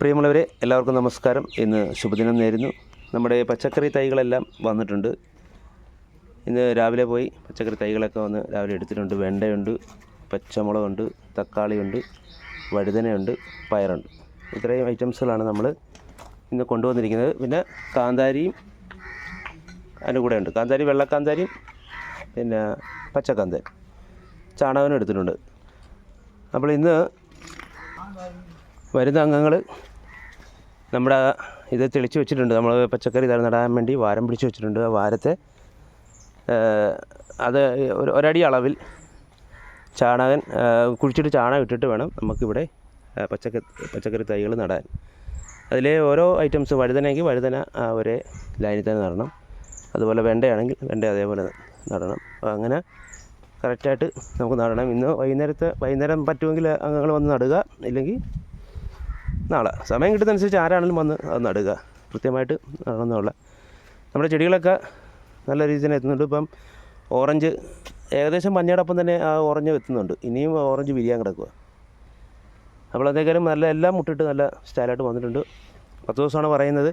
പ്രിയമുള്ളവരെ എല്ലാവർക്കും നമസ്കാരം. ഇന്ന് ശുഭദിനം നേരുന്നു. നമ്മുടെ പച്ചക്കറി തൈകളെല്ലാം വന്നിട്ടുണ്ട്. ഇന്ന് രാവിലെ പോയി പച്ചക്കറി തൈകളൊക്കെ വന്ന് രാവിലെ എടുത്തിട്ടുണ്ട്. വെണ്ടയുണ്ട് പച്ചമുളകുണ്ട് തക്കാളിയുണ്ട് വഴുതനയുണ്ട് പയറുണ്ട്. ഇത്രയും ഐറ്റംസുകളാണ് നമ്മൾ ഇന്ന് കൊണ്ടുവന്നിരിക്കുന്നത്. പിന്നെ കാന്താരിയും അതിന്റെ കൂടെ ഉണ്ട് കാന്താരി വെള്ളക്കാന്താരിയും പിന്നെ പച്ചക്കാന്താരി. ചാണകനും എടുത്തിട്ടുണ്ട്. അപ്പോൾ ഇന്ന് വരുന്ന അംഗങ്ങൾ നമ്മുടെ ഇത് തെളിച്ച് വെച്ചിട്ടുണ്ട്. നമ്മൾ പച്ചക്കറി നടാൻ വേണ്ടി വാരം പിടിച്ച് വെച്ചിട്ടുണ്ട്. ആ വാരത്തെ അത് ഒരു ഒരടി അളവിൽ ചാണകൻ കുഴിച്ചിട്ട് ചാണകം ഇട്ടിട്ട് വേണം നമുക്കിവിടെ പച്ചക്കറി പച്ചക്കറി തൈകൾ നടാൻ. അതിലെ ഓരോ ഐറ്റംസ് വഴുതനയെങ്കിൽ വഴുതന ഒരേ ലൈനിൽ തന്നെ നടണം. അതുപോലെ വെണ്ടയാണെങ്കിൽ വെണ്ട അതേപോലെ നടണം. അങ്ങനെ കറക്റ്റായിട്ട് നമുക്ക് നടണം. ഇന്ന് വൈകുന്നേരത്തെ വൈകുന്നേരം പറ്റുമെങ്കിൽ അംഗങ്ങൾ വന്ന് നടുക. ഇല്ലെങ്കിൽ നാളെ. സമയം കിട്ടുന്നതനുസരിച്ച് ആരാണെങ്കിലും വന്ന് അത് നടുക. കൃത്യമായിട്ട് നടന്നുള്ള നമ്മുടെ ചെടികളൊക്കെ നല്ല രീതിയിൽ തന്നെ എത്തുന്നുണ്ട്. ഇപ്പം ഓറഞ്ച് ഏകദേശം മഞ്ഞയോടൊപ്പം തന്നെ ആ ഓറഞ്ച് എത്തുന്നുണ്ട്. ഇനിയും ഓറഞ്ച് വിരിയാൻ കിടക്കുക അപ്പോൾ അതേക്കാളും നല്ല എല്ലാം മുട്ടിട്ട് നല്ല സ്റ്റൈലായിട്ട് വന്നിട്ടുണ്ട്. പത്ത് ദിവസമാണ് പറയുന്നത്.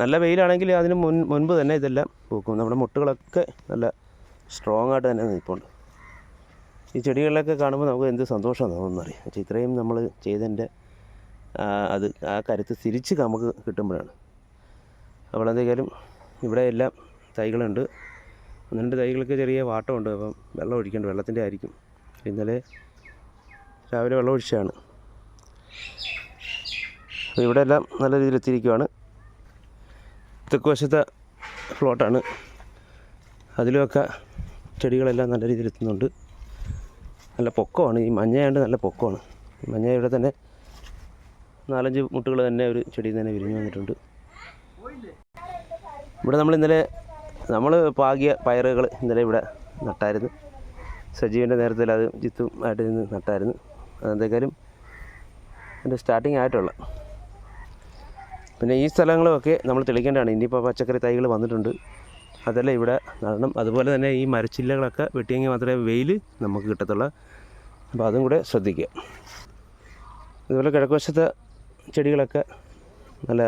നല്ല വെയിലാണെങ്കിൽ അതിന് മുൻ മുൻപ് തന്നെ ഇതെല്ലാം പൂക്കും. നമ്മുടെ മുട്ടുകളൊക്കെ നല്ല സ്ട്രോങ് ആയിട്ട് തന്നെ നിൽപ്പുണ്ട്. ഈ ചെടികളിലൊക്കെ കാണുമ്പോൾ നമുക്ക് എന്ത് സന്തോഷമാണ് തോന്നുന്നറിയാം? പക്ഷേ ഇത്രയും നമ്മൾ ചെയ്തതിന്റെ അത് ആ കരുത്ത് തിരിച്ച് നമുക്ക് കിട്ടുമ്പോഴാണ്. അപ്പോൾ എന്തെങ്കിലും ഇവിടെ എല്ലാം തൈകളുണ്ട്. ഒന്ന് രണ്ട് ചെറിയ വാട്ടമുണ്ട്. അപ്പം വെള്ളം ഒഴിക്കേണ്ട വെള്ളത്തിന്റെ ആയിരിക്കും. ഇന്നലെ രാവിലെ വെള്ളം ഒഴിച്ചാണ് അപ്പോൾ ഇവിടെ എല്ലാം നല്ല രീതിയിൽ എത്തിയിരിക്കുവാണ്. തെക്കുവശത്തെ ഫ്ലോട്ടാണ് അതിലുമൊക്കെ ചെടികളെല്ലാം നല്ല രീതിയിൽ എത്തുന്നുണ്ട്. നല്ല പൊക്കമാണ്. ഈ മഞ്ഞയാണ്ട് നല്ല പൊക്കമാണ്. മഞ്ഞ ഇവിടെ തന്നെ നാലഞ്ച് മുട്ടുകൾ തന്നെ ഒരു ചെടിയിൽ തന്നെ വിരിഞ്ഞു വന്നിട്ടുണ്ട്. ഇവിടെ നമ്മൾ ഇന്നലെ നമ്മൾ പാകിയ പയറുകൾ ഇന്നലെ ഇവിടെ നട്ടായിരുന്നു. സജീവിന്റെ നേരത്തിൽ അത് ജിത്തും ആയിട്ട് നിന്ന് നട്ടായിരുന്നു. അതെന്തെങ്കിലും എന്റെ സ്റ്റാർട്ടിങ് ആയിട്ടുള്ള. പിന്നെ ഈ സ്ഥലങ്ങളുമൊക്കെ നമ്മൾ തെളിക്കേണ്ടതാണ്. ഇനിയിപ്പോൾ പച്ചക്കറി തൈകൾ വന്നിട്ടുണ്ട്. അതെല്ലാം ഇവിടെ നടണം. അതുപോലെ തന്നെ ഈ മരച്ചില്ലകളൊക്കെ വെട്ടിയെങ്കിൽ മാത്രമേ വെയിൽ നമുക്ക് കിട്ടത്തുള്ളൂ. അപ്പോൾ അതും കൂടെ ശ്രദ്ധിക്കുക. അതുപോലെ കിഴക്കുവശത്തെ ചെടികളൊക്കെ നല്ല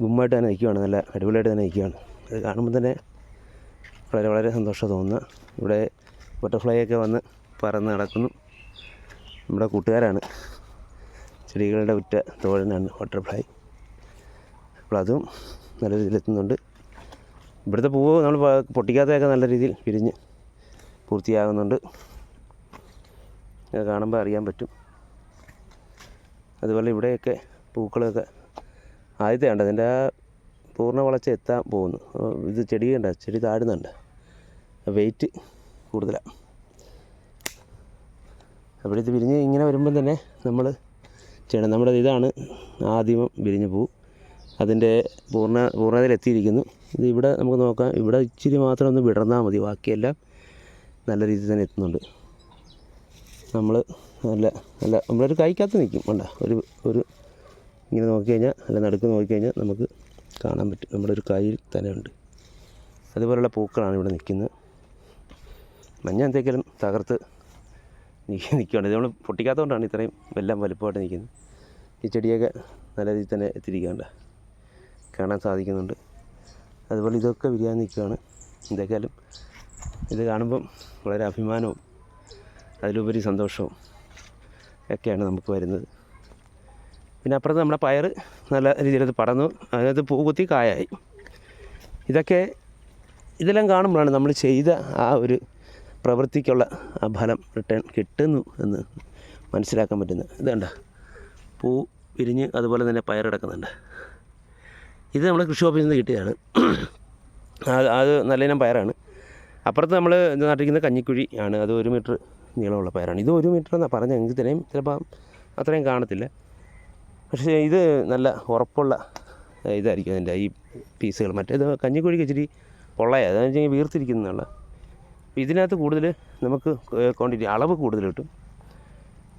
ഗുമ്മായിട്ട് തന്നെ നിൽക്കുകയാണ് നല്ല അടിപൊളിയായിട്ട് തന്നെ നിൽക്കുകയാണ് അത് കാണുമ്പോൾ തന്നെ വളരെ വളരെ സന്തോഷം തോന്നുന്നു. ഇവിടെ ബട്ടർഫ്ലൈ ഒക്കെ വന്ന് പറന്ന് നടക്കുന്നു. നമ്മുടെ കൂട്ടുകാരാണ്. ചെടികളുടെ ഉറ്റ തോഴനാണ് ബട്ടർഫ്ലൈ അപ്പോൾ അതും നല്ല രീതിയിൽ എത്തുന്നുണ്ട്. ഇവിടുത്തെ പൂവ് നമ്മൾ പൊട്ടിക്കാത്തതൊക്കെ നല്ല രീതിയിൽ പിരിഞ്ഞ് പൂർത്തിയാകുന്നുണ്ട്. കാണുമ്പോൾ അറിയാൻ പറ്റും. അതുപോലെ ഇവിടെയൊക്കെ പൂക്കളൊക്കെ ആദ്യത്തെ ഉണ്ട് അതിന്റെ ആ പൂർണ വളർച്ച എത്താൻ പോകുന്നു. ഇത് ചെടി കണ്ട ചെടി താഴുന്നുണ്ട്. വെയിറ്റ് കൂടുതലാണ്. അപ്പോൾ ഇത് വിരിഞ്ഞ് ഇങ്ങനെ വരുമ്പം തന്നെ നമ്മൾ ചെയ്യണം. നമ്മുടെ ഇതാണ് ആദ്യം വിരിഞ്ഞ പൂ. അതിന്റെ പൂർണ പൂർണതയിലെത്തിയിരിക്കുന്നു ഇത് ഇവിടെ നമുക്ക് നോക്കാം. ഇവിടെ ഇച്ചിരി മാത്രം ഒന്ന് വിടർന്നാൽ മതി. ബാക്കിയെല്ലാം നല്ല രീതിയിൽ തന്നെ എത്തുന്നുണ്ട്. നമ്മൾ നല്ല നല്ല നമ്മളൊരു കൈക്കകത്ത് നിൽക്കും. വേണ്ട ഒരു ഒരു ഇങ്ങനെ നോക്കിക്കഴിഞ്ഞാൽ അല്ല നടുക്ക് നോക്കിക്കഴിഞ്ഞാൽ നമുക്ക് കാണാൻ പറ്റും. നമ്മുടെ ഒരു കയ്യിൽ തന്നെ ഉണ്ട്. അതുപോലുള്ള പൂക്കളാണ് ഇവിടെ നിൽക്കുന്നത്. മഞ്ഞ എന്തെങ്കിലും തകർത്ത് നിൽക്കുകയാണ്. ഇത് നമ്മൾ പൊട്ടിക്കാത്തതുകൊണ്ടാണ് ഇത്രയും എല്ലാം വലുപ്പമായിട്ട് നിൽക്കുന്നത്. ഈ ചെടിയൊക്കെ നല്ല രീതിയിൽ തന്നെ എത്തിയിരിക്കേണ്ട കാണാൻ സാധിക്കുന്നുണ്ട്. അതുപോലെ ഇതൊക്കെ വിരിയാൻ നിൽക്കുകയാണ്. എന്തൊക്കെയാലും ഇത് കാണുമ്പം വളരെ അഭിമാനവും അതിലുപരി സന്തോഷവും. ഒക്കെയാണ് നമുക്ക് വരുന്നത്. പിന്നെ അപ്പുറത്ത് നമ്മുടെ പയർ നല്ല രീതിയിൽ അത് പടന്നു അതിനകത്ത് പൂകുത്തി കായായി. ഇതൊക്കെ ഇതെല്ലാം കാണുമ്പോഴാണ് നമ്മൾ ചെയ്ത ആ ഒരു പ്രവൃത്തിക്കുള്ള ആ ഫലം റിട്ടേൺ കിട്ടുന്നു എന്ന് മനസ്സിലാക്കാൻ പറ്റുന്നത്. ഇത് കണ്ട? പൂ വിരിഞ്ഞ് അതുപോലെ തന്നെ പയറെടുക്കുന്നുണ്ട് ഇത് നമ്മൾ കൃഷി ഓഫീസിൽ നിന്ന് കിട്ടിയതാണ്. അത് അത് നല്ല ഇനം പയറാണ്. അപ്പുറത്ത് നമ്മൾ നട്ടിരിക്കുന്ന കഞ്ഞിക്കുഴി ആണ്. അത് ഒരു മീറ്റർ നീളമുള്ള പയറാണ്. ഇത് ഒരു മീറ്റർ എന്നാണ് പറഞ്ഞത് എങ്കിൽ തന്നെയും ചിലപ്പം അത്രയും കാണത്തില്ല. പക്ഷേ ഇത് നല്ല ഉറപ്പുള്ള ഇതായിരിക്കും അതിന്റെ ഈ പീസുകൾ. മറ്റേത് കഞ്ഞിക്കുഴിക്ക് ഇച്ചിരി പൊള്ളയാണ് അതെന്ന് വെച്ച് കഴിഞ്ഞാൽ വീർത്തിരിക്കുന്നതാണ് ഇതിനകത്ത് കൂടുതൽ നമുക്ക് ക്വാണ്ടിറ്റി അളവ് കൂടുതൽ കിട്ടും.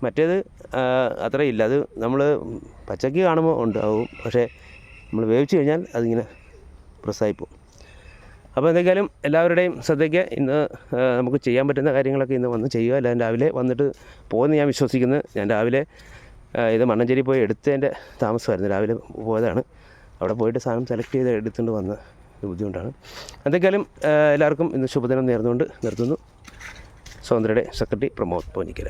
മറ്റേത് അത്രയും അത്രയില്ല അത് നമ്മൾ പച്ചക്ക് കാണുമ്പോൾ ഉണ്ടാവും. പക്ഷേ നമ്മൾ വേവിച്ച് കഴിഞ്ഞാൽ അതിങ്ങനെ പ്രസ്സായി പോകും. അപ്പോൾ എന്തെങ്കിലും എല്ലാവരുടെയും ശ്രദ്ധയ്ക്ക് ഇന്ന് നമുക്ക് ചെയ്യാൻ പറ്റുന്ന കാര്യങ്ങളൊക്കെ ഇന്ന് വന്ന് ചെയ്യുക. എല്ലാം രാവിലെ വന്നിട്ട് പോകുമെന്ന് ഞാൻ വിശ്വസിക്കുന്നു. ഞാൻ രാവിലെ ഇത് മണ്ണഞ്ചേരി പോയി എടുത്തതിന്റെ താമസമായിരുന്നു. രാവിലെ പോയതാണ്. അവിടെ പോയിട്ട് സാധനം സെലക്ട് ചെയ്ത് എടുത്തുകൊണ്ട് വന്ന ബുദ്ധിമുട്ടാണ്. എന്തൊക്കെയാലും ആ, എല്ലാവർക്കും ഇന്ന് ശുഭദിനം നേർന്നുകൊണ്ട് നിർത്തുന്നു. സ്വതന്ത്രയുടെ സെക്രട്ടറി പ്രമോദ് പോഞ്ഞിക്കര